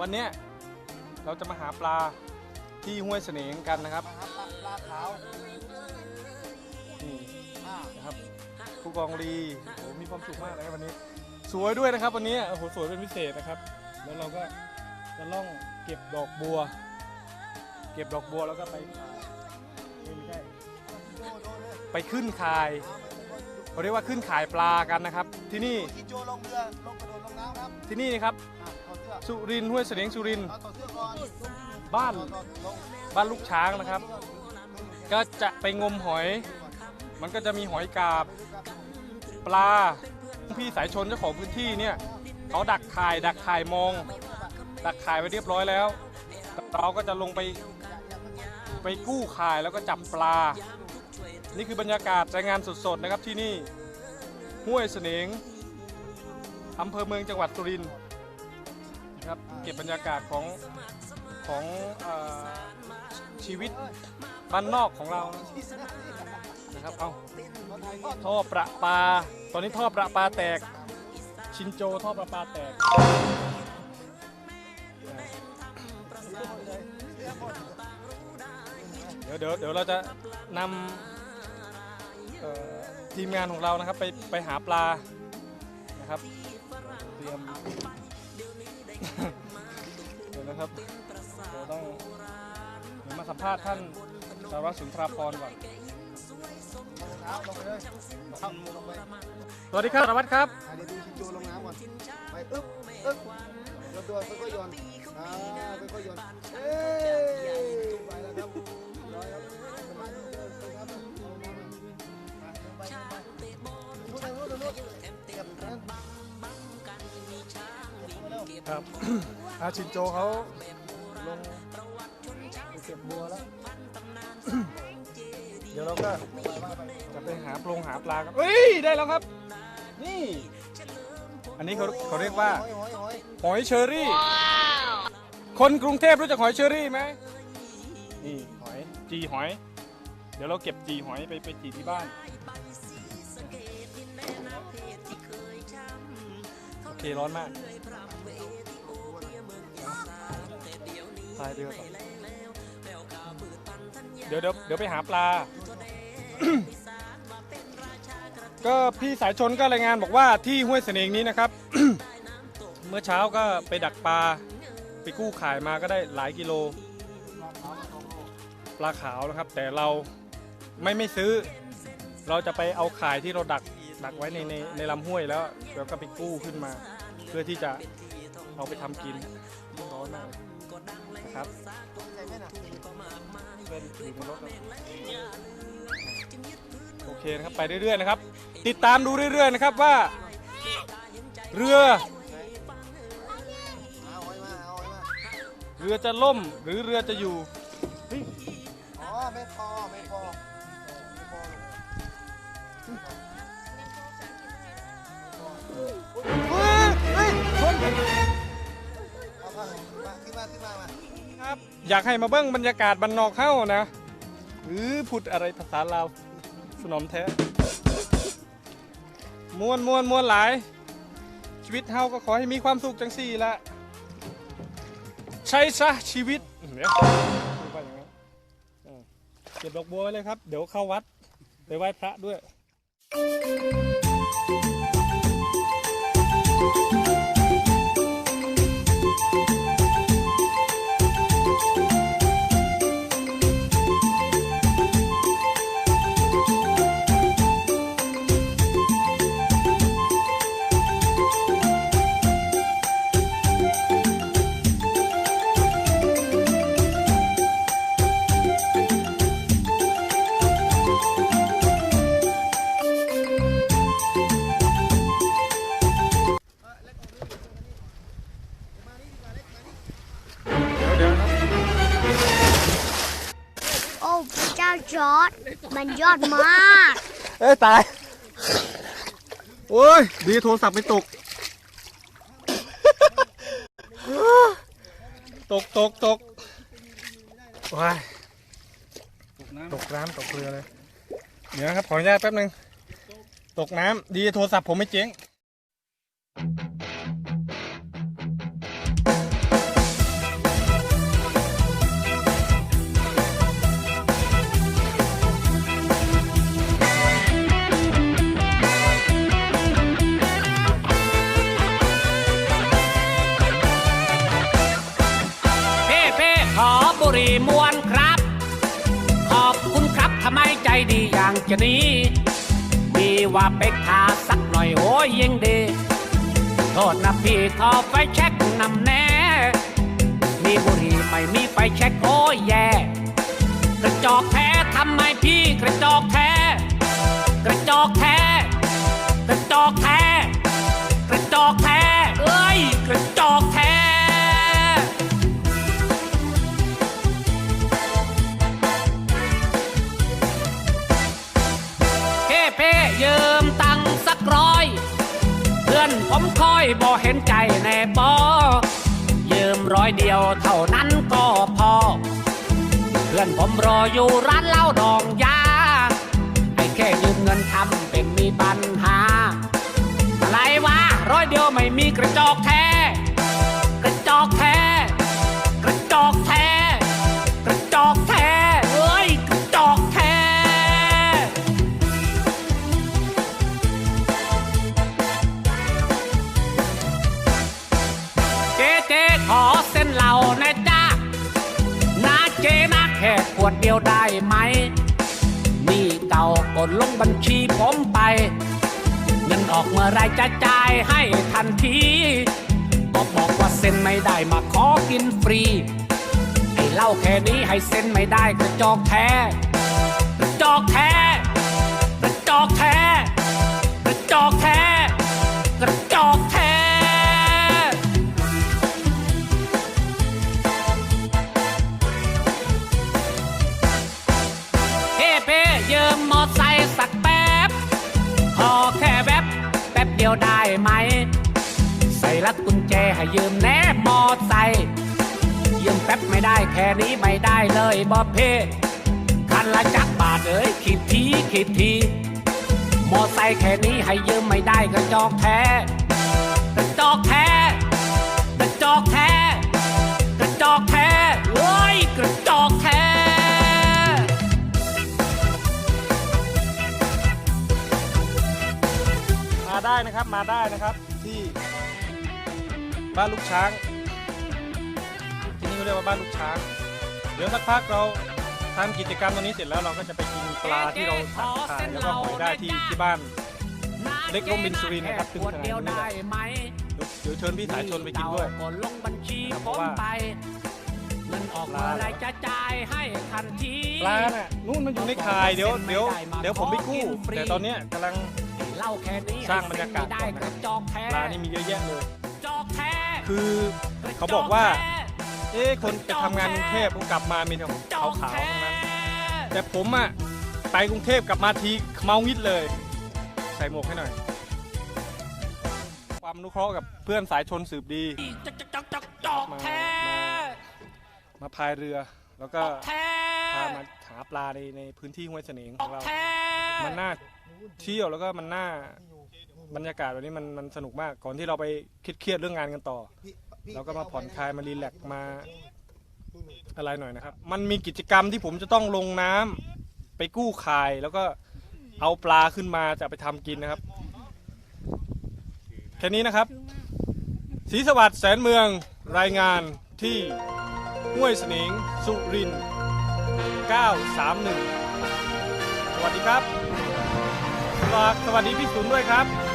วันเนี้ยเราจะมาหาปลาที่ห้วยเสนงกันนะครับมาหาปลาปลาขาวนี่อ่านะครับผู้กองลีโอ้มีความสุขมากเลยครับวันนี้ สวยด้วยนะครับ วันนี้โอ้โหสวยเป็นพิเศษนะครับ แล้วเราก็จะล่องเก็บดอกบัว เก็บดอกบัวแล้วก็ไปขายไม่ใช่โดโดเลยไปขึ้นคายเขาเรียกว่าขึ้นขายปลากันนะครับ ที่นี่ทีโจลงเรือลงกระโดดลงน้ำครับที่นี่นะครับอะถอดเสุรินทร์ห้วยเสนงสุรินทร์บ้านบ้านลูกช้างนะครับ ก็จะไปงมหอย มันก็จะมีหอยกาบ ปลาพี่สายชนเจ้าของพื้นที่เนี่ยเขาดักถ่ายดักถ่ายมอง ดักถ่ายไว้เรียบร้อยแล้ว เราก็จะลงไปไปกู้ข่ายแล้วก็จับปลา นี่คือบรรยากาศรายงานสดๆนะครับที่นี่ห้วยเสนงอำเภอเมืองจังหวัดสุรินทร์ ครับเก็บบรรยากาศของของเออชีวิตบ้านนอกของเรานะครับเอาท่อประปา ตอนนี้ท่อประปาแตก ชินโจท่อประปาแตกเดี๋ยวเดี๋ยวเดี๋ยวเราจะนำทีมงานของเรานะครับไปไปหาปลานะครับเตรียม เดี๋ยวนะครับเดี๋ยวต้องเดี๋ยวมาสัมภาษณ์ท่านสารวัตรสุนทราพรก่อนน้ำลงไปเลยเข้าลงไปสวัสดีครับสารวัตรครับอะเดี๋ยวดูทีโจลงน้ำก่อนไปอึ๊บอึ๊บโยนตัวค่อยๆโยนอ่าค่อยๆโยนเอ้ย ครับ อาชินโจเขาลงไปเก็บบัวแล้ว เดี๋ยวเราก็จะไปหาปลงหาปลากันเฮ้ย ได้แล้วครับ นี่ อันนี้เขาเขาเรียกว่า หอยเชอรี่ คนกรุงเทพรู้จักหอยเชอรี่ไหมนี่หอยจีหอย เดี๋ยวเราเก็บจีหอยไปไปจีที่บ้านโอเคร้อนมากายเรือก่อนเดี๋ยวเดี๋ยวเดี๋ยวไปหาปลา ก็พี่สายชนก็รายงานบอกว่าที่ห้วยเสนงนี้นะครับ เมื่อเช้าก็ไปดักปลาไปกู้ขายมาก็ได้หลายกิโลปลาขาวนะครับ แต่เราไม่ไม่ซื้อ เราจะไปเอาขายที่เราดักดักไว้ในในในลำห้วยแล้วเราก็ไปกู้ขึ้นมา เพื่อที่จะเอาไปทำกินร้อนมากนะ ครับใส่ไหมน่ะเป็นอยู่ในรถครับโอเคนะครับไปเรื่อยๆนะครับ ติดตามดูเรื่อยๆนะครับว่า เรือเอาหอยมาเอาหอยมาเรือจะล่มหรือเรือจะอยู่เฮ้ยอ๋อไม่พอไม่พอไม่พอเฮ้ยเฮ้ยชน อยากให้มาเบิ้งบรรยากาศบันนอกเข้านะหรือพูดอะไรภาษาลาวสนมแท้มวนมวนมวนหลาย ชีวิตเฮาก็ขอให้มีความสุขจังสี่ละใช้ซะชีวิตเนี่ยว่าอย่างนั้นเก็บดอกบัวไว้เลยครับ เดี๋ยวเข้าวัดไปไหว้พระด้วย พระเจ้าจอร์ดมันยอดมาก เอ้ยตาย โอ้ย ดีโทรศัพท์ไม่ตก ตกตกตกว้ายตกน้ำตกเรือเลย เดี๋ยวนะครับ ขออนุญาตแป๊บหนึง ตกน้ำดีโทรศัพท์ผมไม่เจ๊งะนี้มีว่าไปทาสักหน่อยโอ้ยยิ่งดี โทษนะพี่ขอไฟแช็กนำแน่ มีบุหรี่ไม่มีไฟแช็กโอ้ยแย่กระจอกแท้ทำไมพี่กระจอกแท้ กระจอกแท้ กระจอกแท้ อยบ่เห็นใจแน่บอยืมร้อยเดียวเท่านั้นก็พอ เพื่อนผมรออยู่ร้านเหล้าดองยาให้แค่ยืมเงินทำเป็นมีปัญหา อะไรวะร้อยเดียวไม่มีกระจอกแท้ ดลงบัญชีผมไป เงินออกเมื่อไรจะจ่ายให้ทันที บอกบอกว่าเซ็นไม่ได้มาขอกินฟรี ไอ้เล่าแค่นี้ให้เซ็นไม่ได้กระจอกแท้กระจอกแท้ ได้ไหม ใส่รัดกุญแจให้ยืมแน่มอไซค์ยืมแป๊บไม่ได้แค่นี้ไม่ได้เลยบอเพคันละจักบาทเอ้ยขีดทีขีดทีมอไซค์แค่นี้ให้ยืมไม่ได้ก็จอกแท้กระจอกแท้ มาได้นะครับที่บ้านลูกช้างที่นี่เขาเรียกว่าบ้านลูกช้าง เดี๋ยวสักพักเราทำกิจกรรมตรงนี้เสร็จแล้วเราก็จะไปกินปลาที่เราตักขายแล้วก็หอยได้ที่ที่บ้านเล็กร่มบินสุรินทร์นะครับขวดเดียวได้ไหมเดี๋ยวเชิญพี่สายชนไปกินด้วยกดลงบัญชีครับผเพราะมว่าไปเงินออกเมื่อไรจะจ่ายให้ทันทีปลาน่ะนู่นมันอยู่ในข่ายเดี๋ยวเดี๋ยวเดี๋ยวผมไปกู้แต่ตอนเนี้ยกำลังเห ล่าแค่นี้สร้างบรรยากาศได้ก่อนนะกระจอกแท้ปลานี่มีเยอะแยะเลยจอกแท้คือเขาบอกว่า เอ๊ะคนไปทำงานกรุงเทพกลับมามีแต่ขาวๆทั้งนั้นแต่ผมอะไปกรุงเทพกลับมาทีเมางิดเลย ใส่หมวกให้หน่อย ความอนุเคราะห์กับเพื่อนสายชนสืบดีจอกจอกจอกจอกแท้มาพายเรือแล้วก็แท้พามาหาปลาในในพื้นที่ห้วยเสนงของเราแท้ มันน่าเที่ยวแล้วก็มันน่าบรรยากาศวันนี้มันมันสนุกมาก ก่อนที่เราไปคิดเครียดเรื่องงานกันต่อ เราก็มาผ่อนคลายมารีแลกซ์มาอะไรหน่อยนะครับ มันมีกิจกรรมที่ผมจะต้องลงน้ำไปกู้ข่ายแล้วก็เอาปลาขึ้นมาจะไปทำกินนะครับ แค่นี้นะครับศรีสวัสดิ์แสนเมืองรายงานที่ห้วยเสนิงสุรินทร์931 สวัสดีครับ ลากสวัสดีพี่สุนด้วยครับ